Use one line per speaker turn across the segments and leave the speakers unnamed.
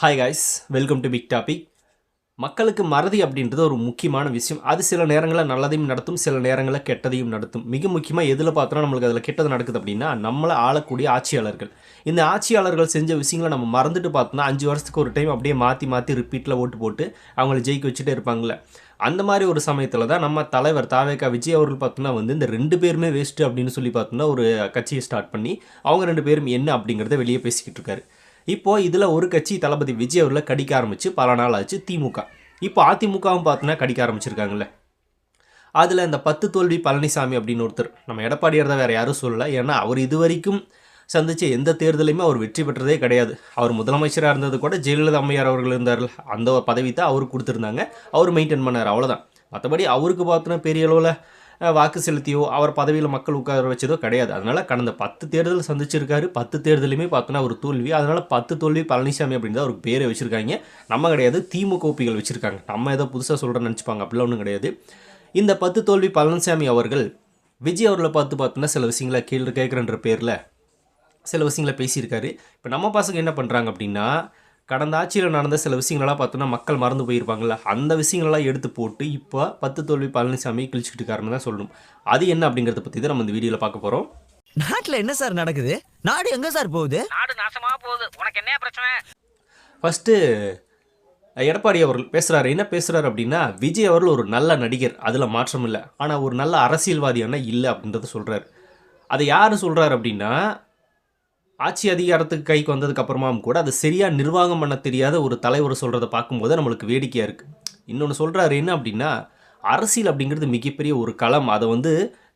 Hi guys welcome to big topic மக்களுக்கு மறதி அப்படின்றது ஒரு முக்கியமான விஷயம். அது சில நேரங்களில் நல்லதையும் நடத்தும் சில நேரங்களில் கெட்டதையும் நடத்தும். மிக முக்கியமாக எதில் பார்த்தோன்னா நம்மளுக்கு அதில் கெட்டது நடக்குது அப்படின்னா நம்மளை ஆளக்கூடிய ஆட்சியாளர்கள். இந்த ஆட்சியாளர்கள் செஞ்ச விஷயங்களை நம்ம மறந்துட்டு பார்த்தோம்னா அஞ்சு வருஷத்துக்கு ஒரு டைம் அப்படியே மாற்றி மாற்றி ரிப்பீட்டில் ஓட்டு போட்டு அவங்கள ஜெயிக்க வச்சுட்டே இருப்பாங்களே அந்த மாதிரி ஒரு சமயத்தில் தான் நம்ம தலைவர் தாவேக்கா விஜய் அவர்கள் பார்த்தோன்னா வந்து இந்த ரெண்டு பேருமே வேஸ்ட்டு அப்படின்னு சொல்லி பார்த்தோம்னா ஒரு கட்சியை ஸ்டார்ட் பண்ணி அவங்க ரெண்டு பேரும் என்ன அப்படிங்கிறத வெளியே பேசிக்கிட்டு இருக்காரு. இப்போ இதில் ஒரு கட்சி தளபதி விஜய் அவர்களை கடிக்க ஆரம்பிச்சு பல நாள் ஆச்சு திமுக. இப்போ அதிமுகவும் பார்த்தோன்னா கடிக்க ஆரம்பிச்சிருக்காங்கல்ல. அதில் இந்த பத்து தோல்வி பழனிசாமி அப்படின்னு ஒருத்தர் நம்ம எடப்பாடியார் தான் வேறு யாரும் சொல்லலை. ஏன்னா அவர் இது வரைக்கும் சந்திச்ச எந்த தேர்தலையுமே அவர் வெற்றி பெற்றதே கிடையாது. அவர் முதலமைச்சராக இருந்தது கூட ஜெயலலிதா அம்மையார் அவர்கள் இருந்தார் அந்த பதவி தான் அவருக்கு கொடுத்துருந்தாங்க. அவர் மெயின்டைன் பண்ணார். அவ்வளோதான் மற்றபடி அவருக்கு பார்த்தோன்னா பெரிய அளவில் வாக்கு செலுத்தியோ அவர் பதவியில் மக்கள் உட்கார வச்சதோ கிடையாது. அதனால் கடந்த பத்து தேர்தல் சந்திச்சிருக்காரு. பத்து தேர்தலையுமே பார்த்தோன்னா ஒரு தோல்வி. அதனால் பத்து தோல்வி பழனிசாமி அப்படின்னு தான் ஒரு பேரை வச்சுருக்காங்க. நம்ம கிடையாது திமுக ஓபிகள் வச்சுருக்காங்க. நம்ம ஏதோ புதுசாக சொல்கிறேன்னு நினச்சிப்பாங்க. அப்படிலாம் ஒன்றும் கிடையாது. இந்த பத்து தோல்வி பழனிசாமி அவர்கள் விஜய் அவர்களை பார்த்து பார்த்தோன்னா சில விஷயங்களை கேள்வி கேட்குறன்ற பேரில் சில விஷயங்களை பேசியிருக்காரு. இப்போ நம்ம பசங்க என்ன பண்ணுறாங்க அப்படின்னா கடந்த ஆட்சியில் நடந்த சில விஷயங்களெல்லாம் பார்த்தோன்னா மக்கள் மறந்து போயிருப்பாங்கள்ல அந்த விஷயங்களெல்லாம் எடுத்து போட்டு இப்போ பத்து தோல்வி பழனிசாமி கிழிச்சிட்டு இருக்காருன்னு தான் சொல்லணும். அது என்ன அப்படிங்கிறத பற்றி தான் நம்ம இந்த வீடியோவில் பார்க்க போகிறோம்
நாட்டுல என்ன சார் நடக்குது? நாடு எங்க சார் போகுது?
நாடு நாசமா போகுது. உனக்கு என்ன பிரச்சனை?
ஃபஸ்ட்டு எடப்பாடி அவர்கள் பேசுகிறாரு என்ன பேசுகிறாரு அப்படின்னா விஜய் அவர்கள் ஒரு நல்ல நடிகர். அதில் மாற்றம் இல்லை. ஆனால் ஒரு நல்ல அரசியல்வாதியான இல்லை அப்படின்றத சொல்கிறாரு அதை யார் சொல்கிறாரு அப்படின்னா ஆட்சி அதிகாரத்துக்கு கைக்கு வந்ததுக்கு அப்புறமாவும் கூட அதை சரியாக நிர்வாகம் பண்ண தெரியாத ஒரு தலைவர் சொல்கிறத பார்க்கும்போது நம்மளுக்கு வேடிக்கையாக இருக்குது இன்னொன்று சொல்கிறாரு என்ன அப்படின்னா அரசியல் அப்படிங்கிறது மிகப்பெரிய ஒரு களம். அதை வந்து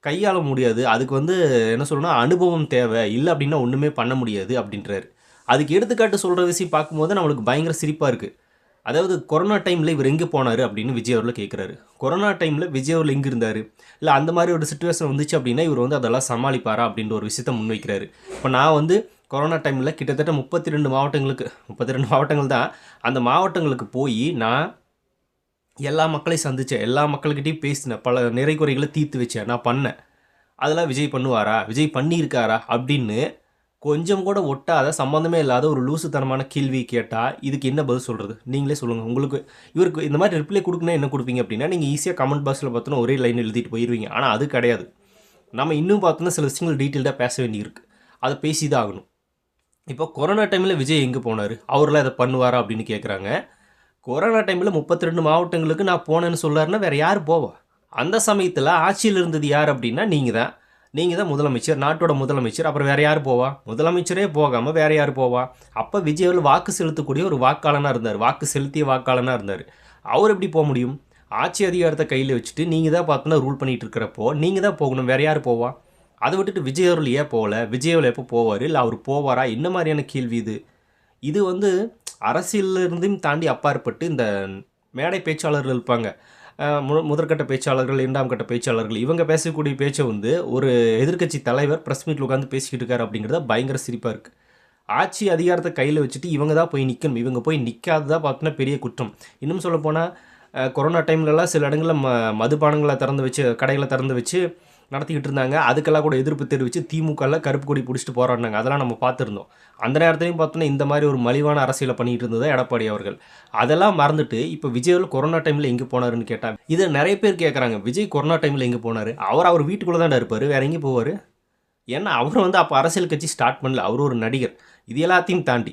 கையாள முடியாது. அதுக்கு வந்து என்ன சொல்லணும்னா அனுபவம் தேவை. இல்லை அப்படின்னா ஒன்றுமே பண்ண முடியாது அப்படின்றாரு. அதுக்கு எடுத்துக்காட்டு சொல்கிற விஷயம் பார்க்கும்போது நம்மளுக்கு பயங்கர சிரிப்பாக இருக்குது அதாவது கொரோனா டைமில் இவர் எங்கே போனார் அப்படின்னு விஜய் அவர்கள் கேட்குறாரு கொரோனா டைமில் விஜய் அவர்கள் எங்கே இருந்தார்? இல்லை அந்த மாதிரி ஒரு சுச்சுவேஷன் வந்துச்சு அப்படின்னா இவர் வந்து அதெல்லாம் சமாளிப்பாரா அப்படின்ற ஒரு விஷயத்தை முன்வைக்கிறாரு. இப்போ நான் வந்து கொரோனா டைமில் கிட்டத்தட்ட முப்பத்தி ரெண்டு மாவட்டங்களுக்கு முப்பத்தி ரெண்டு மாவட்டங்கள் தான். அந்த மாவட்டங்களுக்கு போய் நான் எல்லா மக்களையும் சந்தித்தேன் எல்லா மக்கள்கிட்டையும் பேசினேன். பல நிறை குறைகளை தீர்த்து வச்சேன். நான் பண்ணேன். அதெல்லாம் விஜய் பண்ணுவாரா? விஜய் பண்ணியிருக்காரா? அப்படின்னு கொஞ்சம் கூட ஒட்டாத சம்மந்தமே இல்லாத ஒரு லூசுத்தனமான கேள்வி கேட்டால் இதுக்கு என்ன பதில் சொல்கிறது நீங்களே சொல்லுங்கள் உங்களுக்கு இவருக்கு இந்த மாதிரி ரிப்ளை கொடுக்கணும் என்ன கொடுப்பீங்க அப்படின்னா நீங்கள் ஈஸியாக கமெண்ட் பாக்ஸில் பார்த்தோன்னா ஒரே லைன் எழுதிட்டு போயிடுவீங்க ஆனால் அது கிடையாது. நம்ம இன்னும் பார்த்தோன்னா சில விஷயங்கள் டீட்டெயில்டாக பேச வேண்டியிருக்கு. அதை பேசி தான் ஆகணும். இப்போ கொரோனா டைமில் விஜய் எங்கே போனார்? அவரெல்லாம் இதை பண்ணுவாரா அப்படின்னு கேட்குறாங்க கொரோனா டைமில் முப்பத்தி ரெண்டு மாவட்டங்களுக்கு நான் போனேன்னு சொல்லாருன்னா வேறு யார் போவா? அந்த சமயத்தில் ஆட்சியில் இருந்தது யார் அப்படின்னா நீங்கள் தான். நீங்கள் தான் முதலமைச்சர் நாட்டோட முதலமைச்சர் அப்புறம் வேறு யார் போவா? முதலமைச்சரே போகாமல் வேறு யார் போவா? அப்போ விஜய் வாக்கு செலுத்தக்கூடிய ஒரு வாக்காளனாக இருந்தார். வாக்கு செலுத்திய வாக்காளனாக இருந்தார். அவர் எப்படி போக முடியும்? ஆட்சி அதிகாரத்தை கையில் வச்சுட்டு நீங்கள் தான் பார்த்தோன்னா ரூல் பண்ணிட்டு இருக்கிறப்போ நீங்கள் தான் போகணும். வேறு யார் போவா? அதை விட்டுட்டு விஜய் அவர்கள் ஏன் போகல? விஜய் அவர்கள் எப்போ போவார்? இல்லை அவர் போவாரா? என்ன மாதிரியான கேள்வி இது? இது வந்து அரசியல்ல தாண்டி அப்பாற்பட்டு இந்த மேடை பேச்சாளர்கள் இருப்பாங்க. முதற்கட்ட பேச்சாளர்கள் இரண்டாம் கட்ட பேச்சாளர்கள் இவங்க பேசக்கூடிய பேச்சை வந்து ஒரு எதிர்க்கட்சி தலைவர் ப்ரெஸ் மீட்டில் உட்காந்து பேசிக்கிட்டு இருக்காரு அப்படிங்கிறத பயங்கர சிரிப்பாக இருக்குது ஆட்சி அதிகாரத்தை கையில் வச்சுட்டு இவங்க தான் போய் நிற்கணும் இவங்க போய் நிற்காததான் பார்த்தோன்னா பெரிய குற்றம். இன்னும் சொல்லப்போனால் கொரோனா டைம்லலாம் சில இடங்களில் ம மதுபானங்களை திறந்து வச்சு கடைகளை திறந்து வச்சு நடத்திக்கிட்டு இருந்தாங்க அதுக்கெல்லாம் கூட எதிர்ப்பு தெரிவித்து திமுகவில் கருப்பு கொடி பிடிச்சிட்டு போராடினாங்க. அதெல்லாம் நம்ம பார்த்துருந்தோம். அந்த நேரத்துலையும் பார்த்தோன்னா இந்த மாதிரி ஒரு மலிவான அரசியலை பண்ணிகிட்டு இருந்தது எடப்பாடி அவர்கள். அதெல்லாம் மறந்துட்டு இப்போ விஜய் கொரோனா டைமில் எங்கே போனாருன்னு கேட்டாங்க இதை நிறைய பேர் கேட்குறாங்க விஜய் கொரோனா டைமில் எங்கே போனார்? அவர் அவர் வீட்டுக்குள்ளே தான் இருப்பார். வேற எங்கே போவார்? ஏன்னா அவர் வந்து அப்போ அரசியல் கட்சி ஸ்டார்ட் பண்ணல. அவர் ஒரு நடிகர். இது எல்லாத்தையும் தாண்டி.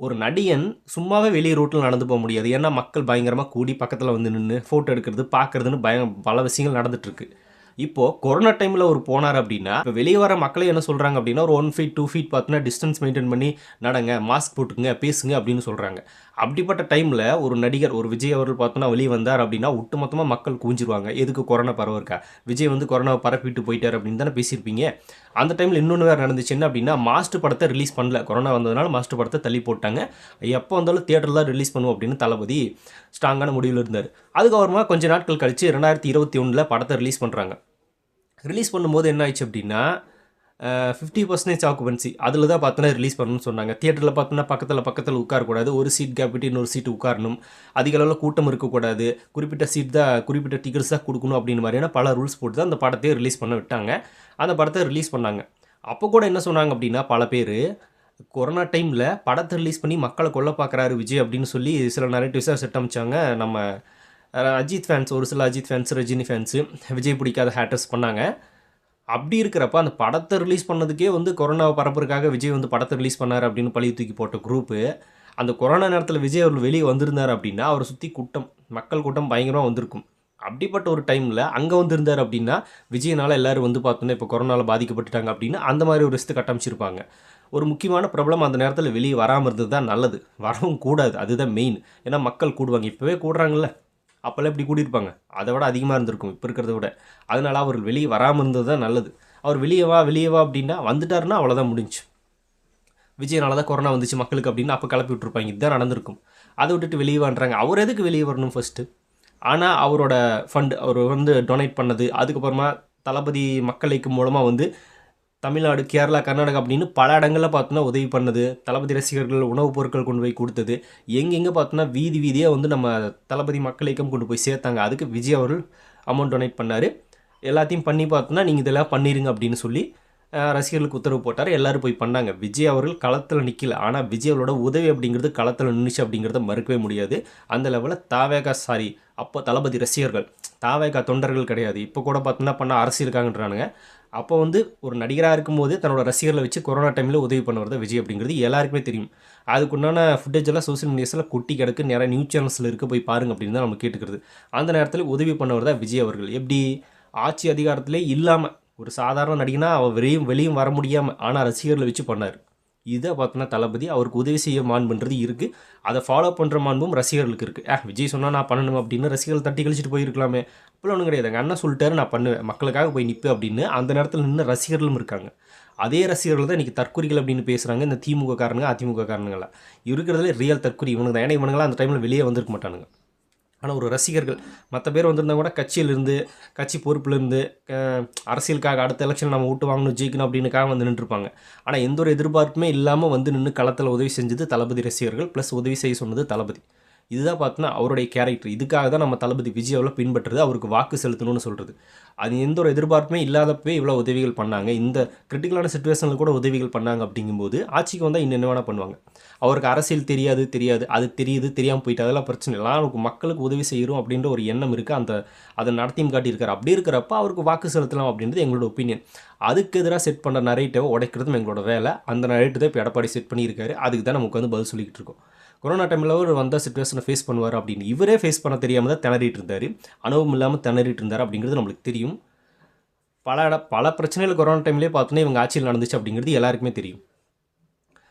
ஒரு நடிகன் சும்மாவே வெளியே ரோட்டில் நடந்து போக முடியாது. ஏன்னா மக்கள் பயங்கரமாக கூடி பக்கத்தில் வந்து நின்று ஃபோட்டோ எடுக்கிறது பார்க்கறதுன்னு பய பல விஷயங்கள் நடந்துட்டுருக்கு இப்போது கொரோனா டைமில் அவர் போனார் அப்படின்னா இப்போ வெளியே வர மக்களே என்ன சொல்கிறாங்க அப்படின்னா ஒரு ஒன் ஃபீட் டூ ஃபீட் பார்த்தீங்கன்னா டிஸ்டன்ஸ் மெயின்டைன் பண்ணி நடங்க மாஸ்க் போட்டுக்குங்க பேசுங்க அப்படின்னு சொல்கிறாங்க அப்படிப்பட்ட டைமில் ஒரு நடிகர் ஒரு விஜய் அவர்கள் பார்த்தோன்னா வெளியே வந்தார் அப்படின்னா ஒட்டுமொத்தமாக மக்கள் கூஞ்சிருவாங்க எதுக்கு கொரோனா பரவ இருக்கா? விஜய் வந்து கொரோனாவை பரப்பிட்டு போயிட்டார் அப்படின்னு தானே பேசியிருப்பீங்க. அந்த டைமில் இன்னொன்று வேறு நடந்துச்சு. என்ன அப்படின்னா மாஸ்டர் படத்தை ரிலீஸ் பண்ணல. கொரோனா வந்ததுனால மாஸ்டர் படத்தை தள்ளி போட்டாங்க. எப்போ வந்தாலும் தியேட்டரில் தான் ரிலீஸ் பண்ணுவோம் அப்படின்னு தளபதி ஸ்ட்ராங்கான முடிவில் இருந்தார். அதுக்கப்புறமா கொஞ்ச நாட்கள் கழித்து ரெண்டாயிரத்தி இருபத்தி ஒன்றில் படத்தை ரிலீஸ் பண்ணுறாங்க ரிலீஸ் பண்ணும்போது என்ன ஆயிடுச்சு அப்படின்னா ஃபிஃப்டி பர்சன்டேஜ் ஆக்குபன்சி அதில் தான் பார்த்தோன்னா ரிலீஸ் பண்ணணும்னு சொன்னாங்க. தியேட்டரில் பார்த்தோன்னா பக்கத்தில் பக்கத்தில் உட்காரக்கூடாது. ஒரு சீட் கேப் விட்டு இன்னொரு சீட் உட்காரணும். அதிக அளவில் கூட்டம் இருக்கக்கூடாது. குறிப்பிட்ட சீட் தான் குறிப்பிட்ட டிக்கெட்ஸ் தான் கொடுக்கணும் அப்படின்னு மாதிரியான பல ரூல்ஸ் போட்டு தான் அந்த படத்தையே ரிலீஸ் பண்ண விட்டாங்க. அந்த படத்தை ரிலீஸ் பண்ணாங்க. அப்போ கூட என்ன சொன்னாங்க அப்படின்னா பல பேர் கொரோனா டைமில் படத்தை ரிலீஸ் பண்ணி மக்களை கொல்ல பார்க்குறாரு விஜய் அப்படின்னு சொல்லி சில நரேட்டிவ்ஸாக செட் அமைச்சாங்க. நம்ம அஜித் ஃபேன்ஸ் ஒரு சில அஜித் ஃபேன்ஸ் ரஜினி ஃபேன்ஸு விஜய் பிடிக்காத ஹேட்டர்ஸ் பண்ணாங்க. அப்படி இருக்கிறப்ப அந்த படத்தை ரிலீஸ் பண்ணதுக்கே வந்து கொரோனாவை பரப்புறதுக்காக விஜய் வந்து படத்தை ரிலீஸ் பண்ணார் அப்படின்னு பழி தூக்கி போட்ட குரூப்பு அந்த கொரோனா நேரத்தில் விஜய் அவர் வெளியே வந்திருந்தார் அப்படின்னா அவரை சுற்றி கூட்டம் மக்கள் கூட்டம் பயங்கரமாக வந்திருக்கும். அப்படிப்பட்ட ஒரு டைமில் அங்கே வந்திருந்தார் அப்படின்னா விஜயனால் எல்லோரும் வந்து பார்த்தோன்னா இப்போ கொரோனாவில் பாதிக்கப்பட்டுட்டாங்க அப்படின்னா அந்த மாதிரி ஒரு ரிஸ்ட்டு கட்டமைச்சிருப்பாங்க. ஒரு முக்கியமான ப்ராப்ளம் அந்த நேரத்தில் வெளியே வராமல் இருந்தது தான் நல்லது. வரவும் கூடாது. அதுதான் மெயின் ஏன்னா மக்கள் கூடுவாங்க. இப்போவே கூடுறாங்கல்ல. அப்போல்லாம் இப்படி கூடியிருப்பாங்க. அதை விட அதிகமாக இருந்திருக்கும் இப்போ இருக்கிறத விட. அதனால் அவர் வெளியே வராமல் இருந்தது தான் நல்லது. அவர் வெளியே வா வெளியே வா அப்படின்னா வந்துட்டாருன்னா அவ்வளோதான் முடிஞ்சு. விஜயனால தான் கொரோனா வந்துச்சு மக்களுக்கு அப்படின்னு அப்போ கிளப்பி விட்ருப்பாங்க இதுதான் நடந்திருக்கும். அதை விட்டுட்டு வெளியே வாண்டுறாங்க அவர் எதுக்கு வெளியே வரணும் ஃபஸ்ட்டு ஆனால் அவரோட ஃபண்ட் அவர் வந்து டொனேட் பண்ணது அதுக்கப்புறமா தளபதி மக்களைக்கு மூலமாக வந்து தமிழ்நாடு கேரளா கர்நாடகா அப்படின்னு பல இடங்களில் பார்த்தோன்னா உதவி பண்ணது. தளபதி ரசிகர்கள் உணவுப் பொருட்கள் கொண்டு போய் கொடுத்தது. எங்கெங்கே பார்த்தோன்னா வீதி வீதியாக வந்து நம்ம தளபதி மக்கள் இயக்கம் கொண்டு போய் சேர்த்தாங்க. அதுக்கு விஜய் அவர்கள் அமௌண்ட் டொனேட் பண்ணார். எல்லாத்தையும் பண்ணி பார்த்தோன்னா நீங்கள் இதெல்லாம் பண்ணிடுங்க அப்படின்னு சொல்லி ரசிகர்களுக்கு உத்தரவு போட்டார். எல்லாரும் போய் பண்ணாங்க. விஜய் அவர்கள் களத்தில் நிற்கல ஆனால் விஜய் அவரோட உதவி அப்படிங்கிறது களத்தில் நின்றுச்சு அப்படிங்கிறத மறுக்கவே முடியாது. அந்த லெவலில் தாவேகா சாரி அப்போ தளபதி ரசிகர்கள். தாவேகா தொண்டர்கள் கிடையாது. இப்போ கூட பார்த்தோன்னா பண்ண அரசியலுக்காகன்றானுங்க அப்போ வந்து ஒரு நடிகராக இருக்கும்போது தன்னோட ரசிகர்களை வச்சு கொரோனா டைமில் உதவி பண்ணுறது விஜய் அப்படிங்கிறது எல்லாருக்குமே தெரியும். அதுக்குண்டான ஃபுட்டேஜ் எல்லாம் சோஷியல் மீடியாஸில் கொட்டி கிடக்கு நிறைய நியூஸ் சேனல்ஸில் இருக்க போய் பாருங்க அப்படின்னு தான் நம்ம கேட்டுக்கிறது. அந்த நேரத்தில் உதவி பண்ணவர் தான் விஜய் அவர்கள். எப்படி? ஆட்சி அதிகாரத்திலே இல்லாமல் ஒரு சாதாரண நடிகனா அவர் வெளியும் வெளியும் வர முடியாமல் ஆனால் ரசிகர்களை வச்சு பண்ணார். இதை பார்த்தோன்னா தளபதி அவருக்கு உதவி செய்ய மாண்புன்றது இருக்குது அதை ஃபாலோ பண்ணுற மாண்பும் ரசிகர்களுக்கு இருக்குது ஆ விஜய் சொன்னால் நான் பண்ணணும் அப்படின்னு ரசிகர்கள் தட்டி கழிச்சிட்டு போயிருக்கலாமே. அப்படிலாம் ஒன்றும் கிடையாது. எங்கள் அண்ணன் சொல்லிட்டாரு நான் பண்ணுவேன். மக்களுக்காக போய் நிற்பேன் அப்படின்னு அந்த நேரத்தில் நின்று ரசிகர்களும் இருக்காங்க. அதே ரசிகர்கள் தான் இன்றைக்கி தற்கொலைகள் அப்படின்னு பேசுகிறாங்க இந்த திமுக காரணங்க அதிமுக காரணங்களா இருக்கிறதுல ரியல் தற்கொலை இவனுங்க தான் ஏன்னா இவனுங்களாம் அந்த டைமில் வெளியே வந்திருக்க மாட்டானுங்க. ஆனால் ஒரு ரசிகர்கள். மற்ற பேர் வந்திருந்தா கூட கட்சியிலிருந்து கட்சி பொறுப்புலேருந்து அரசியலுக்காக அடுத்த எலெக்ஷன் நம்ம விட்டு வாங்கணும் ஜெயிக்கணும் அப்படின்னுக்காக வந்து நின்றுருப்பாங்க. ஆனால் எந்த ஒரு எதிர்பார்ப்புமே இல்லாமல் வந்து நின்று களத்தில் உதவி செஞ்சது தளபதி ரசிகர்கள் ப்ளஸ் உதவி செய்ய சொன்னது தளபதி. இதுதான் பார்த்தோன்னா அவருடைய கேரக்டர் இதுக்காக தான் நம்ம தளபதி விஜய் அவ்வளோ பின்பற்றுறது அவருக்கு வாக்கு செலுத்தணும்னு சொல்கிறது அது எந்த ஒரு எதிர்பார்ப்புமே இல்லாதப்பவே இவ்வளோ உதவிகள் பண்ணாங்க. இந்த கிரிட்டிக்கலான சுச்சுவேஷனில் கூட உதவிகள் பண்ணாங்க அப்படிங்கும்போது ஆட்சிக்கு வந்தால் இன்னும் என்ன வேணால் பண்ணுவாங்க. அவருக்கு அரசியல் தெரியாது தெரியாது. அது தெரியுது தெரியாமல் போயிட்டு அதெல்லாம் பிரச்சனை இல்லை. அவருக்கு மக்களுக்கு உதவி செய்கிறோம் அப்படின்ற ஒரு எண்ணம் இருக்குது அந்த அதை நடத்தியும் காட்டியிருக்காரு. அப்படி இருக்கிறப்ப அவருக்கு வாக்கு செலுத்தலாம் அப்படின்றது எங்களோட ஒப்பீனியன் அதுக்கு எதிராக செட் பண்ணுற நரேட்டிவை உடைக்கிறதும் எங்களோட வேலை. அந்த நரேட்டிவ் தான் இப்போ எடப்பாடி செட் பண்ணியிருக்காரு. அதுக்கு தான் நமக்கு வந்து பதில் சொல்லிக்கிட்டு இருக்கோம். கொரோனா டைமில் அவர் வந்த சுச்சுவேஷனை ஃபேஸ் பண்ணுவார் அப்படின்னு. இவரே ஃபேஸ் பண்ண தெரியாமல் தான் திணறிட்டு இருந்தார். அனுபவம் இல்லாமல் திணறிட்டு இருந்தார் அப்படிங்கிறது நம்மளுக்கு தெரியும். பல இட பல பிரச்சனைகள் கொரோனா டைம்லேயே பார்த்தோன்னா இவங்க ஆட்சியில் நடந்துச்சு அப்படிங்கிறது எல்லாருக்குமே தெரியும்.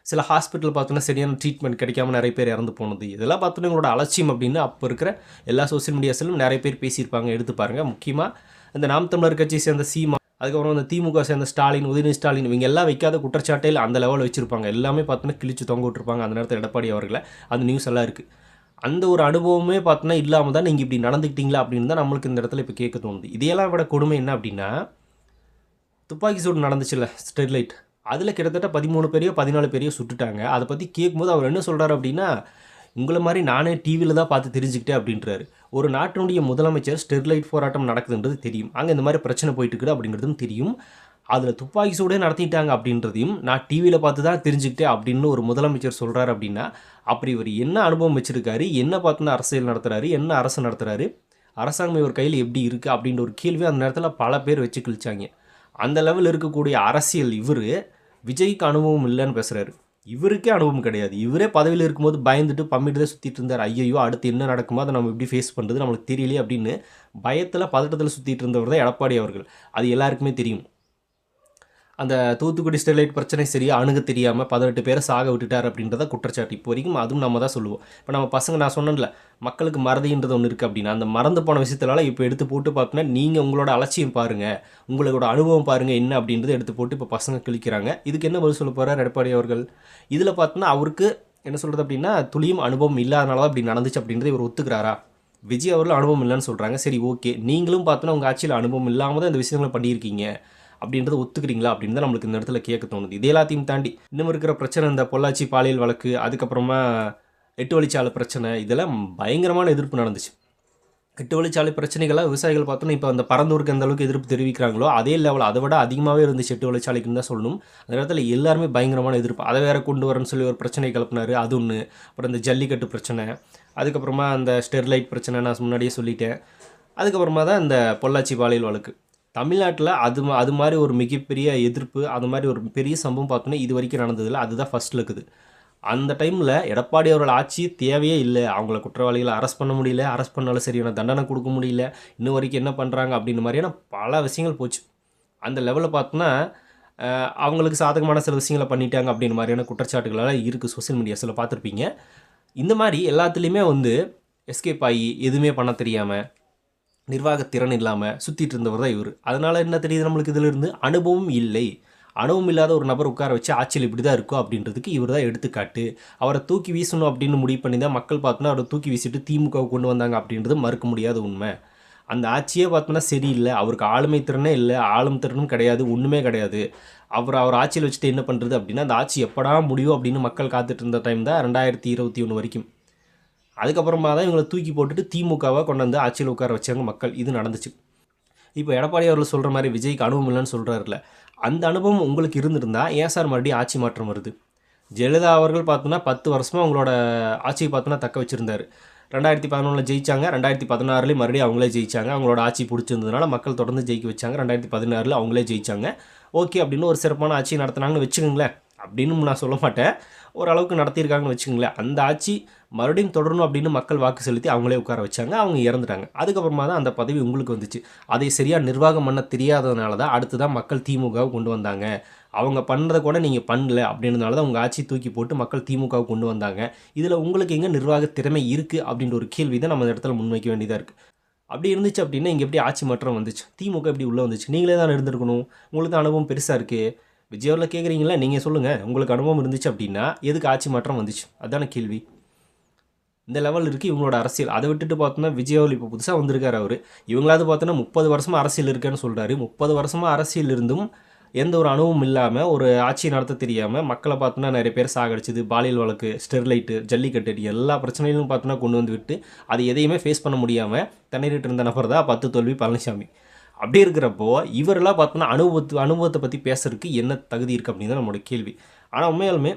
சில ஹாஸ்பிட்டல் பார்த்தோன்னா சரியான ட்ரீட்மெண்ட் கிடைக்காம நிறைய பேர் இறந்து போனது. இதெல்லாம் பார்த்தோன்னா இவங்களோட அலட்சியம் அப்படின்னு அப்போ இருக்கிற எல்லா சோஷியல் மீடியாஸிலும் நிறைய பேர் பேசியிருப்பாங்க எடுத்து பாருங்கள் முக்கியமாக இந்த நாம் தமிழர் கட்சியை சேர்ந்த சீமா அதுக்கப்புறம் அந்த திமுக சேர்ந்த ஸ்டாலின் உதயநிதி ஸ்டாலின் இவங்க எல்லாம் வைக்காத குற்றச்சாட்டையில் அந்த லெவலில் வச்சுருப்பாங்க. எல்லாமே பார்த்தோன்னா கிழிச்சு தொங்க விட்டுருப்பாங்க அந்த நேரத்தில் எடப்பாடி அவர்களை. அந்த நியூஸ் எல்லாம் இருக்குது அந்த ஒரு அனுபவமே பார்த்தோன்னா இல்லாமல் தான் நீங்கள் இப்படி நடந்துக்கிட்டீங்களா அப்படின்னு தான் நம்மளுக்கு இந்த இடத்துல இப்போ கேட்க தோணுது. இதையெல்லாம் விட கொடுமை என்ன அப்படின்னா துப்பாக்கி சூடு நடந்துச்சுல்ல ஸ்டெர்லைட் அதில் கிட்டத்தட்ட பதிமூணு பேரையோ பதினாலு பேரையோ சுட்டுட்டாங்க. அதை பற்றி கேட்கும்போது அவர் என்ன சொல்கிறாரு அப்படின்னா உங்களை மாதிரி நானே டிவியில் தான் பார்த்து தெரிஞ்சுக்கிட்டேன் அப்படின்றாரு. ஒரு நாட்டினுடைய முதலமைச்சர் ஸ்டெர்லைட் போராட்டம் நடக்குதுன்றது தெரியும். அங்கே இந்த மாதிரி பிரச்சனை போயிட்டு இருக்குது அப்படிங்கிறதும் தெரியும். அதில் துப்பாக்கி சூடே நடத்திட்டாங்க அப்படின்றதையும் நான் டிவியில் பார்த்து தான் தெரிஞ்சுக்கிட்டேன் அப்படின்னு ஒரு முதலமைச்சர் சொல்கிறார் அப்படின்னா அப்படி இவர் என்ன அனுபவம் வச்சுருக்காரு என்ன பார்த்துன்னு அரசியல் நடத்துகிறாரு என்ன அரசு நடத்துகிறாரு அரசாங்கம் இவர் கையில் எப்படி இருக்குது அப்படின்ற ஒரு கேள்வி அந்த நேரத்தில் பல பேர் வச்சு கிழிச்சாங்க. அந்த லெவலில் இருக்கக்கூடிய அரசியல் இவர் விஜய்க்கு அனுபவம் இல்லைன்னு பேசுகிறாரு இவருக்கே அனுபவம் கிடையாது. இவரே பதவியில் இருக்கும்போது பயந்துட்டு பம்மிட்டு தான் சுற்றிட்டு இருந்தார். ஐயோ அடுத்து என்ன நடக்குமோ அதை நம்ம எப்படி ஃபேஸ் பண்ணுறது நம்மளுக்கு தெரியலையே அப்படின்னு பயத்தில் பதட்டத்தில் சுற்றிட்டு இருந்தவர் தான் எடப்பாடி அவர்கள். அது எல்லாருக்குமே தெரியும். அந்த தூத்துக்குடி ஸ்டெர்லைட் பிரச்சனை சரியாக அணுக தெரியாமல் பதினெட்டு பேரை சாக விட்டுட்டார் அப்படின்றத குற்றச்சாட்டு. இப்போ வரைக்கும் அதுவும் நம்ம தான் சொல்லுவோம். இப்போ நம்ம பசங்க நான் சொன்னேன்ல மக்களுக்கு மறதின்றது ஒன்று இருக்குது அப்படின்னா அந்த மறந்து போன விஷயத்தினால இப்போ எடுத்து போட்டு பார்த்தோன்னா நீங்கள் உங்களோட அலட்சியம் பாருங்கள் உங்களோட அனுபவம் பாருங்கள் என்ன அப்படின்றத எடுத்து போட்டு இப்போ பசங்க கிழிக்கிறாங்க. இதுக்கு என்ன பதில் சொல்ல போகிறார் எடப்பாடி அவர்கள்? இதில் பார்த்தோன்னா அவருக்கு என்ன சொல்கிறது அப்படின்னா துளியும் அனுபவம் இல்லாதனால தான் இப்படி நடந்துச்சு அப்படின்றத இவர் ஒத்துக்கிறாரா? விஜய் அவர்கள் அனுபவம் இல்லைன்னு சொல்கிறாங்க சரி ஓகே. நீங்களும் பார்த்தோன்னா உங்கள் ஆட்சியில் அனுபவம் இல்லாமல் தான் இந்த விஷயங்களை பண்ணியிருக்கீங்க. அப்படின்றத ஒத்துக்கிறீங்களா அப்படின்னு தான் நம்மளுக்கு இந்த இடத்துல கேட்க தோணுது. இது எல்லாத்தையும் தாண்டி இன்னும் இருக்கிற பிரச்சனை இந்த பொள்ளாச்சி பாலியல் வழக்கு அதுக்கப்புறமா எட்டு வழிச்சாலை பிரச்சனை இதெல்லாம் பயங்கரமான எதிர்ப்பு நடந்துச்சு. எட்டு வழிச்சாலை பிரச்சனைகளை விவசாயிகள் பார்த்தோன்னா இப்போ அந்த பரந்தூருக்கு எந்த அளவுக்கு எதிர்ப்பு தெரிவிக்கிறாங்களோ அதே லெவல் அதை விட அதிகமாகவே இருந்துச்சு எட்டு வழிச்சாலைக்குன்னு தான் சொல்லணும். அந்த இடத்துல எல்லாருமே பயங்கரமான எதிர்ப்பு. அதை வேற கொண்டு வரேன்னு சொல்லி ஒரு பிரச்சனை கிளப்பினார் அது ஒன்று அப்புறம் இந்த ஜல்லிக்கட்டு பிரச்சனை அதுக்கப்புறமா அந்த ஸ்டெர்லைட் பிரச்சனை நான் முன்னாடியே சொல்லிட்டேன். அதுக்கப்புறமா தான் இந்த பொள்ளாச்சி பாலியல் வழக்கு. தமிழ்நாட்டில் அது அது மாதிரி ஒரு மிகப்பெரிய எதிர்ப்பு அது மாதிரி ஒரு பெரிய சம்பவம் பார்த்தோன்னா இது வரைக்கும் நடந்ததில்ல. அதுதான் ஃபர்ஸ்ட்டில் இருக்குது அந்த டைமில் எடப்பாடி அவர்கள் ஆட்சி தேவையே இல்லை. அவங்கள குற்றவாளிகளை அரெஸ்ட் பண்ண முடியல. அரெஸ்ட் பண்ணாலும் சரியான தண்டனை கொடுக்க முடியல. இன்னும் வரைக்கும் என்ன பண்ணுறாங்க அப்படின்ற மாதிரியான பல விஷயங்கள் போச்சு. அந்த லெவலில் பார்த்தோன்னா அவங்களுக்கு சாதகமான சில விஷயங்களை பண்ணிட்டாங்க அப்படின்ற மாதிரியான குற்றச்சாட்டுகளெல்லாம் இருக்குது சோஷியல் மீடியாஸில் பார்த்துருப்பீங்க. இந்த மாதிரி எல்லாத்துலேயுமே வந்து எஸ்கேப் ஆகி எதுவுமே பண்ண தெரியாமல் நிர்வாகத்திறன் இல்லாமல் சுற்றிட்டு இருந்தவர் தான் இவர். அதனால் என்ன தெரியுது நம்மளுக்கு இதிலிருந்து? அனுபவம் இல்லை. அனுபவம் இல்லாத ஒரு நபர் உட்கார வச்சு ஆட்சியில் இப்படி தான் இருக்கும் அப்படின்றதுக்கு இவர் தான் எடுத்துக்காட்டு. அவரை தூக்கி வீசணும் அப்படின்னு முடிவு பண்ணி தான் மக்கள் பார்த்தோன்னா அவரை தூக்கி வீசிட்டு திமுகவை கொண்டு வந்தாங்க அப்படின்றது மறுக்க முடியாத உண்மை. அந்த ஆட்சியே பார்த்தோன்னா சரியில்லை. அவருக்கு ஆளுமை திறனே இல்லை. ஆளும் திறனும் கிடையாது. ஒன்றுமே கிடையாது. அவர் அவர் ஆட்சியில் வச்சுட்டு என்ன பண்ணுறது அப்படின்னா அந்த ஆட்சி எப்படா முடியும் அப்படின்னு மக்கள் காத்துட்டு இருந்த டைம் தான் ரெண்டாயிரத்தி இருபத்தி ஒன்று வரைக்கும். அதுக்கப்புறமா தான் இவங்களை தூக்கி போட்டுட்டு திமுகவை கொண்டு வந்து ஆட்சியில் உட்கார வச்சாங்க மக்கள். இது நடந்துச்சு. இப்போ எடப்பாடி அவர்கள் சொல்கிற மாதிரி விஜய்க்கு அனுபவம் இல்லைன்னு சொல்கிறாருல அந்த அனுபவம் உங்களுக்கு இருந்திருந்தா ஏன் சார் மறுபடியும் ஆட்சி மாற்றம் வருது? ஜெயலலிதா அவர்கள் பார்த்தோன்னா பத்து வருஷமாக அவங்களோட ஆட்சியை பார்த்தோன்னா தக்க வச்சுருந்தாரு. ரெண்டாயிரத்தி பதினொன்றில் ஜெயிச்சாங்க. ரெண்டாயிரத்தி பதினாறுலேயும் மறுபடியும் அவங்களே ஜெயிச்சாங்க. அவங்களோட ஆட்சி பிடிச்சிருந்ததுனால மக்கள் தொடர்ந்து ஜெயிக்க வச்சாங்க. ரெண்டாயிரத்தி பதினாறில் அவங்களே ஜெயிச்சாங்க. ஓகே அப்படின்னு ஒரு சிறப்பான ஆட்சி நடத்துனாங்கன்னு வச்சுக்கோங்களேன். அப்படின்னு நான் சொல்ல மாட்டேன். ஓரளவுக்கு நடத்தியிருக்காங்கன்னு வச்சுக்கோங்களேன். அந்த ஆட்சி மறுபடியும் தொடரணும் அப்படின்னு மக்கள் வாக்கு செலுத்தி அவங்களே உட்கார வச்சாங்க. அவங்க இறந்துட்டாங்க. அதுக்கப்புறமா தான் அந்த பதவி உங்களுக்கு வந்துச்சு. அதை சரியாக நிர்வாகம் பண்ண தெரியாததுனால தான் அடுத்து தான் மக்கள் திமுகவை கொண்டு வந்தாங்க. அவங்க பண்ணுறதை கூட நீங்கள் பண்ணல அப்படின்றதுனால தான் உங்கள் ஆட்சி தூக்கி போட்டு மக்கள் திமுகவை கொண்டு வந்தாங்க. இதில் உங்களுக்கு எங்கே நிர்வாக திறமை இருக்குது அப்படின்ற ஒரு கேள்வி தான் நம்ம இந்த இடத்துல முன்வைக்க வேண்டியதாக இருக்குது அப்படி இருந்துச்சு அப்படின்னா இங்கே எப்படி ஆட்சி மாற்றம் வந்துச்சு? திமுக எப்படி உள்ளே வந்துச்சு? நீங்களே தான் இருந்திருக்கணும். உங்களுக்கு தான் அனுபவம் பெருசாக இருக்குது விஜயாவில் கேட்குறீங்களா நீங்கள் சொல்லுங்கள் உங்களுக்கு அனுபவம் இருந்துச்சு அப்படின்னா எதுக்கு ஆட்சி மாற்றம் வந்துச்சு? அதான கேள்வி. இந்த லெவல் இருக்குது இவங்களோட அரசியல். அதை விட்டுட்டு பார்த்தோன்னா விஜயாவில் இப்போ புதுசாக வந்திருக்கார் அவர். இவங்களாவது பார்த்தோன்னா முப்பது வருஷமாக அரசியல் இருக்குன்னு சொல்கிறாரு முப்பது வருஷமாக அரசியல் இருந்தும் எந்த ஒரு அனுபவம் இல்லாமல் ஒரு ஆட்சி நடத்த தெரியாமல் மக்களை பார்த்தோன்னா நிறைய பேர் சாகடிச்சது பாலியல் வழக்கு ஸ்டெர்லைட்டு ஜல்லிக்கட்டு எல்லா பிரச்சனைகளும் பார்த்தோன்னா கொண்டு வந்து விட்டு அது எதையுமே ஃபேஸ் பண்ண முடியாமல் திணறிட்டு இருந்த நபர் தான் பத்து தோல்வி பழனிசாமி அப்படி இருக்கிறப்போ இவரெல்லாம் பார்த்தோன்னா அனுபவத்து அனுபவத்தை பற்றி பேசுறதுக்கு என்ன தகுதி இருக்குது அப்படின்னு தான் நம்மளோட கேள்வி. ஆனால் உண்மையாலுமே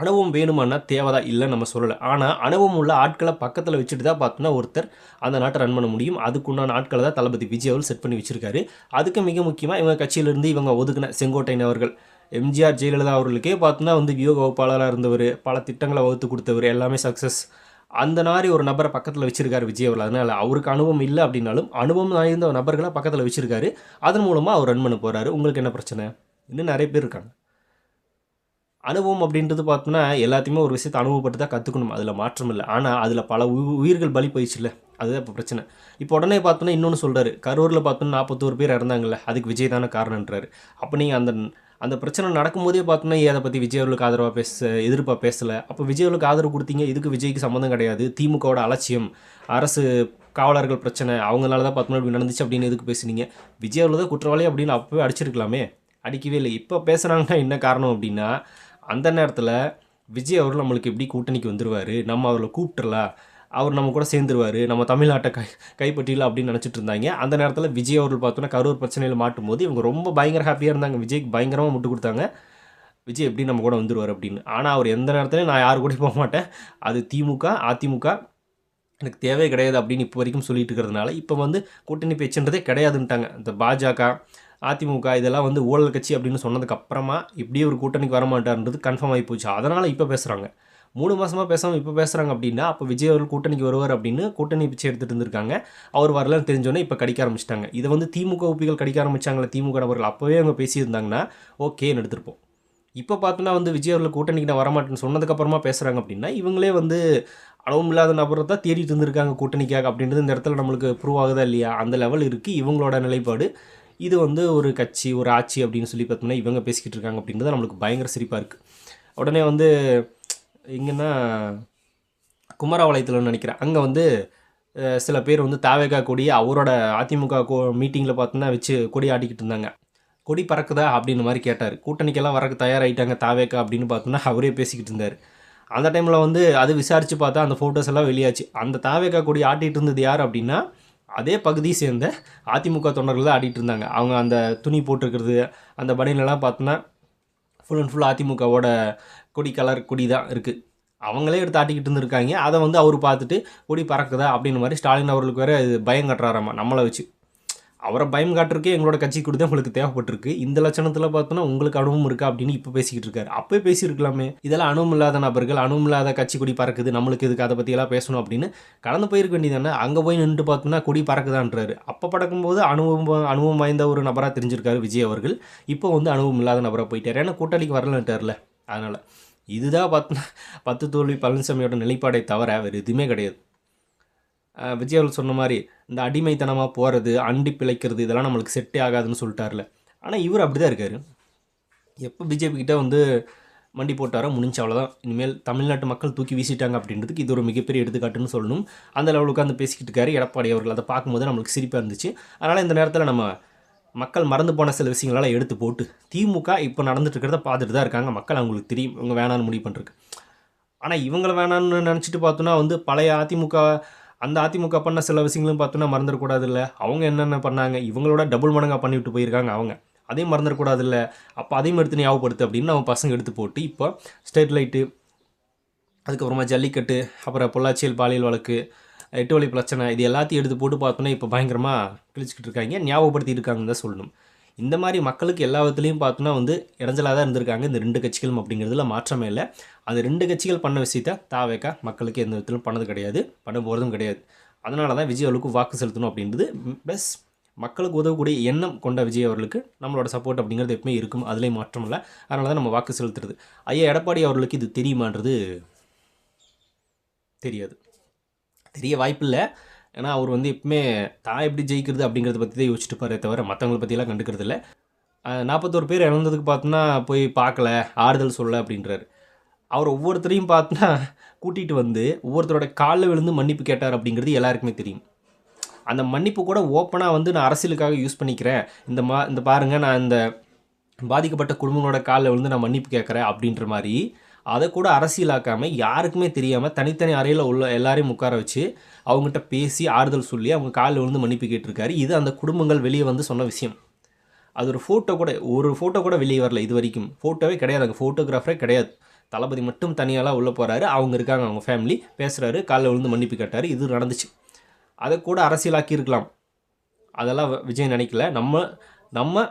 அனுபவம் வேணுமானா தேவைதா இல்லை நம்ம சொல்லலை. ஆனால் அனுபவம் உள்ள ஆட்களை பக்கத்தில் வச்சுட்டு தான் பார்த்தோன்னா ஒருத்தர் அந்த நாட்டை ரன் பண்ண முடியும். அதுக்குண்டான ஆட்களை தான் தளபதி விஜய் அவர்கள் செட் பண்ணி வச்சிருக்காரு. அதுக்கு மிக முக்கியமாக இவங்க கட்சியிலிருந்து இவங்க ஒதுக்கின செங்கோட்டையன் அவர்கள். எம்ஜிஆர் ஜெயலலிதா அவர்களுக்கே பார்த்தோன்னா வந்து வியோக வகுப்பாளராக இருந்தவர் பல திட்டங்களை வகுத்து கொடுத்தவர் எல்லாமே சக்ஸஸ் அந்த மாதிரி ஒரு நபரை பக்கத்தில் வச்சிருக்காரு விஜய் அவர்கள். அதனால் அவருக்கு அனுபவம் இல்லை அப்படின்னாலும் அனுபவம் இருந்த நபர்களை பக்கத்தில் வச்சிருக்காரு. அதன் மூலமாக அவர் ரன் பண்ண போகிறாரு உங்களுக்கு என்ன பிரச்சனை? இன்னும் நிறைய பேர் இருக்காங்க. அனுபவம் அப்படின்றது பார்த்தோன்னா எல்லாத்தையுமே ஒரு விஷயத்தை அனுபவப்பட்டு தான் கற்றுக்கணும் அதில் மாற்றம் இல்லை. ஆனால் அதில் பல உயிர்கள் பலி போயிடுச்சுல்ல? அதுதான் இப்போ பிரச்சனை. இப்போ உடனே பார்த்தோன்னா இன்னொன்று சொல்கிறாரு கரூரில் பார்த்தோன்னா நாற்பத்தோரு பேர் இறந்தாங்கல்ல? அதுக்கு விஜய் தானே காரணன்றாரு அப்போ நீங்கள் அந்த அந்த பிரச்சனை நடக்கும்போதே பார்த்தோன்னா அதை பற்றி விஜய் அவர்களுக்கு ஆதரவாக பேச எதிர்ப்பாக பேசலை? அப்போ விஜய் அவர்களுக்கு ஆதரவு கொடுத்தீங்க. இதுக்கு விஜய்க்கு சம்மந்தம் கிடையாது. திமுகவோட அலட்சியம். அரசு காவலர்கள் பிரச்சனை. அவங்களால தான் பார்த்தோன்னா இப்படி நடந்துச்சு அப்படின்னு எதுக்கு பேசுனீங்க? விஜய் அவர்கள் தான் குற்றவாளி அப்படின்னு அப்போவே அடிச்சிருக்கலாமே. அடிக்கவே இல்லை. இப்போ பேசுகிறாங்கன்னா என்ன காரணம் அப்படின்னா அந்த நேரத்தில் விஜய் அவர் நம்மளுக்கு எப்படி கூட்டணிக்கு வந்துடுவார் நம்ம அவரை கூப்பிட்டுறலாம் அவர் நம்ம கூட சேர்ந்துருவார். நம்ம தமிழ்நாட்டை கை கைப்பற்றியில் அப்படின்னு நினச்சிட்டு இருந்தாங்க. அந்த நேரத்தில் விஜய் அவர்கள் பார்த்தோன்னா கரூர் பிரச்சனையில் மாட்டும் போது இவங்க ரொம்ப பயங்கர ஹாப்பியாக இருந்தாங்க. விஜய்க்கு பயங்கரமாக முட்டு கொடுத்தாங்க. விஜய் எப்படி நம்ம கூட வந்துடுவார் அப்படின்னு. ஆனால் அவர் எந்த நேரத்துலையும் நான் யார் கூட போக மாட்டேன். அது திமுக அதிமுக எனக்கு தேவை கிடையாது அப்படின்னு இப்போ வரைக்கும் சொல்லிட்டு இருக்கிறதுனால இப்போ வந்து கூட்டணி பேச்சுன்றதே கிடையாதுன்ட்டாங்க. இந்த பாஜக அதிமுக இதெல்லாம் வந்து ஊழல் கட்சி அப்படின்னு சொன்னதுக்கப்புறமா இப்படியே ஒரு கூட்டணிக்கு வரமாட்டார்ன்றது கன்ஃபார்ம் ஆகி போச்சு. அதனால் இப்போ பேசுகிறாங்க மூணு மாதமாக பேசாமல் இப்போ பேசுகிறாங்க அப்படின்னா அப்போ விஜய் அவர்கள் கூட்டணிக்கு வருவார் அப்படின்னு கூட்டணி பிச்சை எடுத்துகிட்டு இருந்திருக்காங்க. அவர் வரலன்னு தெரிஞ்சோன்னே இப்போ கடிக்க ஆரம்பிச்சிட்டாங்க. இதை வந்து திமுக உப்பிகள் கடிக்க ஆரம்பித்தாங்களே திமுக நபர்கள். அப்போவே அவங்க பேசியிருந்தாங்கன்னா ஓகேன்னு எடுத்திருப்போம். இப்போ பார்த்தோன்னா வந்து விஜய் அவர்கள் கூட்டணிக்கு நான் வரமாட்டேன்னு சொன்னதுக்கப்புறமா பேசுகிறாங்க அப்படின்னா இவங்களே வந்து அளவும் இல்லாத நபரை தான் தேடிட்டு இருந்திருக்காங்க கூட்டணிக்காக அப்படின்றது இந்த இடத்துல நம்மளுக்கு ப்ரூவ் ஆகுதா இல்லையா? அந்த லெவல் இருக்குது இவங்களோட நிலைப்பாடு இது வந்து ஒரு கட்சி ஒரு ஆட்சி அப்படின்னு சொல்லி பார்த்தோம்னா இவங்க பேசிக்கிட்டு இருக்காங்க அப்படின்றது நம்மளுக்கு பயங்கர சிரிப்பாக இருக்குது உடனே வந்து இங்கன்னா குமரபாளையத்தில் நினைக்கிறேன். அங்கே வந்து சில பேர் வந்து தாவேகா கொடி அவரோட அதிமுக கோ மீட்டிங்கில் பார்த்தோன்னா வச்சு கொடி ஆட்டிக்கிட்டு இருந்தாங்க. கொடி பறக்குதா அப்படின்னு மாதிரி கேட்டார். கூட்டணிக்கெல்லாம் வரக்கு தயாராகிட்டாங்க தாவேக்கா அப்படின்னு பார்த்தோன்னா அவரே பேசிக்கிட்டு இருந்தார். அந்த டைமில் வந்து அது விசாரித்து பார்த்தா அந்த ஃபோட்டோஸ் எல்லாம் வெளியாச்சு. அந்த தாவேக்கா கொடி ஆட்டிகிட்டு இருந்தது யார் அப்படின்னா அதே பகுதியை சேர்ந்த அதிமுக தொண்டர்கள் தான் ஆடிட்டு இருந்தாங்க. அவங்க அந்த துணி போட்டிருக்கிறது அந்த பனியன்லாம் பார்த்தோன்னா ஃபுல் அண்ட் ஃபுல் அதிமுகவோட கொடி கலர் கொடி தான் இருக்குது அவங்களே எடுத்து ஆட்டிக்கிட்டு இருந்திருக்காங்க. அதை வந்து அவர் பார்த்துட்டு கொடி பறக்குதா? அப்படின்னு மாதிரி ஸ்டாலின் அவர்களுக்கு வேறு இது பயம் கட்டுறாராமா நம்மளை வச்சு. அவரை பயம் காட்டுறதுக்கே எங்களோட கட்சி கொடுத்து உங்களுக்கு தேவைப்பட்டிருக்கு. இந்த லட்சணத்தில் பார்த்தோன்னா உங்களுக்கு அனுபவம் இருக்கா அப்படின்னு இப்போ பேசிக்கிட்டு இருக்காரு. அப்போ பேசியிருக்கலாமே. இதெல்லாம் அனுபவம் இல்லாத நபர்கள் அனுபவம் இல்லாத கட்சி கொடி பறக்குது நம்மளுக்கு இதுக்கு அதை பற்றியெல்லாம் பேசணும் அப்படின்னு கடந்து போயிருக்க வேண்டியதானே அங்கே போய் நின்று பார்த்தோம்னா கொடி பறக்குதான்றாரு. அப்போ பறக்கும்போது அனுபவம் அனுபவம் வாய்ந்த ஒரு நபராக தெரிஞ்சிருக்காரு விஜய் அவர்கள். இப்போ வந்து அனுபவம் இல்லாத நபராக போயிட்டார். ஏன்னா கூட்டாளிக்கு வரலன்ட்டார்ல. அதனால் இதுதான் பார்த்தோன்னா பத்து தோல்வி பழனிசாமியோட நிலைப்பாடை தவிர வேறு எதுவுமே கிடையாது. விஜய் அவர்கள் சொன்ன மாதிரி இந்த அடிமைத்தனமாக போகிறது அண்டி பிழைக்கிறது இதெல்லாம் நம்மளுக்கு செட்டே ஆகாதுன்னு சொல்லிட்டார்ல. ஆனால் இவர் அப்படி தான் இருக்கார். எப்போ பிஜேபி கிட்டே வந்து மண்டி போட்டாரோ முடிஞ்ச அவ்வளோதான் இனிமேல் தமிழ்நாட்டு மக்கள் தூக்கி வீசிட்டாங்க அப்படின்றதுக்கு இது ஒரு மிகப்பெரிய எடுத்துக்காட்டுன்னு சொல்லணும். அந்த லெவலுக்கு உட்காந்து பேசிக்கிட்டு இருக்காரு எடப்பாடி அவர்கள். அதை பார்க்கும்போது நம்மளுக்கு சிரிப்பாக இருந்துச்சு. அதனால் இந்த நேரத்தில் நம்ம மக்கள் மறந்து போன சில விஷயங்களெல்லாம் எடுத்து போட்டு திமுக இப்போ நடந்துட்டு இருக்கிறத பார்த்துட்டு தான் இருக்காங்க. மக்கள் அவங்களுக்கு தெரியும். இவங்க வேணான்னு முடிவு பண்ணுறதுக்கு ஆனால் இவங்களை வேணான்னு நினச்சிட்டு பார்த்தோன்னா வந்து பழைய அதிமுக அந்த அதிமுக பண்ண சில விஷயங்களும் பார்த்தோன்னா மறந்துடக்கூடாது இல்லை அவங்க என்னென்ன பண்ணாங்க? இவங்களோட டபுள் மடங்காக பண்ணிவிட்டு போயிருக்காங்க அவங்க. அதையும் மறந்துடக்கூடாது இல்லை அப்போ அதையும் எடுத்து ஞாபகப்படுத்து அப்படின்னு அவன் பசங்க எடுத்து போட்டு இப்போ ஸ்டேட் லைட்டு அதுக்கப்புறமா ஜல்லிக்கட்டு அப்புறம் பொள்ளாச்சியல் பாலியல் வழக்கு எட்டு வழி பிரச்சனை இது எல்லாத்தையும் எடுத்து போட்டு பார்த்தோன்னா இப்போ பயங்கரமாக கிழிச்சிக்கிட்டு இருக்காங்க. ஞாபகப்படுத்திட்டு இருக்காங்கன்னு தான் சொல்லணும். இந்த மாதிரி மக்களுக்கு எல்லா விதத்துலையும் பார்த்தோன்னா வந்து இடைஞ்சலாக தான் இருந்திருக்காங்க. இந்த ரெண்டு கட்சிகளும் அப்படிங்கிறதுல மாற்றமே இல்லை. அந்த ரெண்டு கட்சிகள் பண்ண விஷயத்த தாவேக்கா மக்களுக்கு எந்த விதத்திலும் பண்ணது கிடையாது. பண்ண போகிறதும் கிடையாது. அதனால தான் விஜய் அவர்களுக்கு வாக்கு செலுத்தணும் அப்படின்றது பெஸ் மக்களுக்கு உதவக்கூடிய எண்ணம் கொண்ட விஜய் அவர்களுக்கு நம்மளோட சப்போர்ட் அப்படிங்கிறது எப்பவுமே இருக்கும். அதுலேயும் மாற்றம் இல்லை. அதனால தான் நம்ம வாக்கு செலுத்துறது. ஐயா எடப்பாடி அவர்களுக்கு இது தெரியுமான்றது தெரியாது. தெரிய வாய்ப்பில்லை ஏன்னா அவர் வந்து எப்பவுமே தான் எப்படி ஜெயிக்கிறது அப்படிங்கிறத பற்றி தான் யோசிச்சுட்டு தவிர மற்றவங்களை பற்றிலாம் கண்டுக்கிறது இல்லை நாற்பத்தோரு பேர் இறந்ததுக்கு பார்த்தோன்னா போய் பார்க்கல ஆறுதல் சொல்ல அப்படின்றாரு. அவர் ஒவ்வொருத்தரையும் பார்த்தோன்னா கூட்டிகிட்டு வந்து ஒவ்வொருத்தரோட காலில் விழுந்து மன்னிப்பு கேட்டார் அப்படிங்கிறது எல்லாருக்குமே தெரியும். அந்த மன்னிப்பு கூட ஓப்பனாக வந்து நான் அரசியலுக்காக யூஸ் பண்ணிக்கிறேன். இந்த மா இந்த பாருங்கள் நான் இந்த பாதிக்கப்பட்ட குடும்பங்களோட காலில் விழுந்து நான் மன்னிப்பு கேட்குறேன் அப்படின்ற மாதிரி அதை கூட அரசியலாக்காமல் யாருக்குமே தெரியாமல் தனித்தனி அறையில் உள்ள எல்லாரையும் உட்கார வச்சு அவங்ககிட்ட பேசி ஆறுதல் சொல்லி அவங்க காலில் விழுந்து மன்னிப்பு கேட்டிருக்காரு. இது அந்த குடும்பங்கள் வெளியே வந்து சொன்ன விஷயம். அது ஒரு ஃபோட்டோ கூட ஒரு ஃபோட்டோ கூட வெளியே வரல இது வரைக்கும். ஃபோட்டோவே கிடையாது. அங்கே ஃபோட்டோகிராஃபரே கிடையாது. தளபதி மட்டும் தனியாலாம் உள்ளே போகிறாரு அவங்க இருக்காங்க அவங்க ஃபேமிலி பேசுகிறாரு காலில் விழுந்து மன்னிப்பு கேட்டார். இது நடந்துச்சு. அதை கூட அரசியலாக்கி இருக்கலாம். அதெல்லாம் விஜய் நினைக்கல. நம்ம நம்ம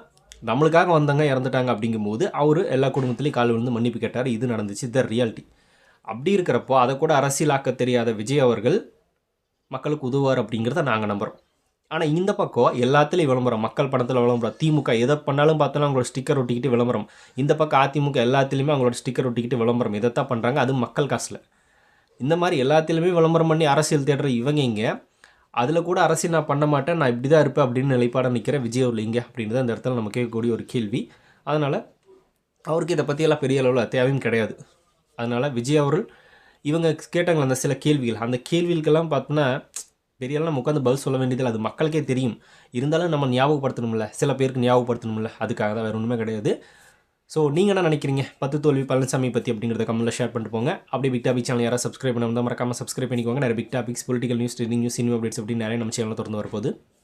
நம்மளுக்காக வந்தவங்க இறந்துட்டாங்க அப்படிங்கும்போது அவர் எல்லா குடும்பத்துலேயும் கால் விழுந்து மன்னிப்பு கேட்டார். இது நடந்துச்சு. த ரியாலிட்டி அப்படி இருக்கிறப்போ அதை கூட அரசியலாக்க தெரியாத விஜய் அவர்கள் மக்களுக்கு உதவுவார் அப்படிங்கிறத நாங்கள் நம்புகிறோம் ஆனால் இந்த பக்கம் எல்லாத்துலேயும் விளம்பரம். மக்கள் பணத்தில் விளம்பரம். திமுக எதை பண்ணாலும் பார்த்தோன்னா அவங்களோட ஸ்டிக்கர் ஒட்டிக்கிட்டு விளம்பரம். இந்த பக்கம் அதிமுக எல்லாத்துலேயுமே அவங்களோட ஸ்டிக்கர் ஒட்டிக்கிட்டு விளம்பரம். இதைத்தான் பண்ணுறாங்க அது மக்கள் காசில். இந்த மாதிரி எல்லாத்துலேயுமே விளம்பரம் பண்ணி அரசியல் தேடுற இவங்க இங்கே அதில் கூட அரசியல் நான் பண்ண மாட்டேன். நான் இப்படி தான் இருப்பேன் அப்படின்னு நிலைப்பாட நிற்கிற விஜய் அவர்கள் இங்கே அப்படின்றது அந்த இடத்துல நம்ம கேட்கக்கூடிய ஒரு கேள்வி. அதனால் அவருக்கு இதை பற்றியெல்லாம் பெரிய அளவில் தேவையும் கிடையாது. அதனால் விஜய் அவர்கள் இவங்க கேட்டாங்களே அந்த சில கேள்விகள். அந்த கேள்விகளுக்கெல்லாம் பார்த்தோன்னா பெரிய நம்ம உட்காந்து பதில் சொல்ல வேண்டியதில்லை. அது மக்களுக்கே தெரியும். இருந்தாலும் நம்ம ஞாபகப்படுத்தணும்ல. சில பேருக்கு ஞாபகப்படுத்தணும்ல. அதுக்காக தான் வேறு ஒன்றுமே கிடையாது. ஸோ நீங்கள் என்ன நினைக்கிறீங்க? பத்து தோல்வி பழனிசாமி பற்றி அப்படிங்கிறத கமெண்ட்டில் ஷேர் பண்ணிட்டு போங்க. அப்படியே பிக் டாபிக் சேனல் யாராவது சப்ஸ்கிரைப் பண்ண மறக்காமல் மறக்காம சப்ஸ்கிரைப் பண்ணிக்கோங்க. நிறைய big topics political news trending news cinema updates அப்படின்னு நிறைய நம்ம சேனலில் திறந்து வரப்போகுது.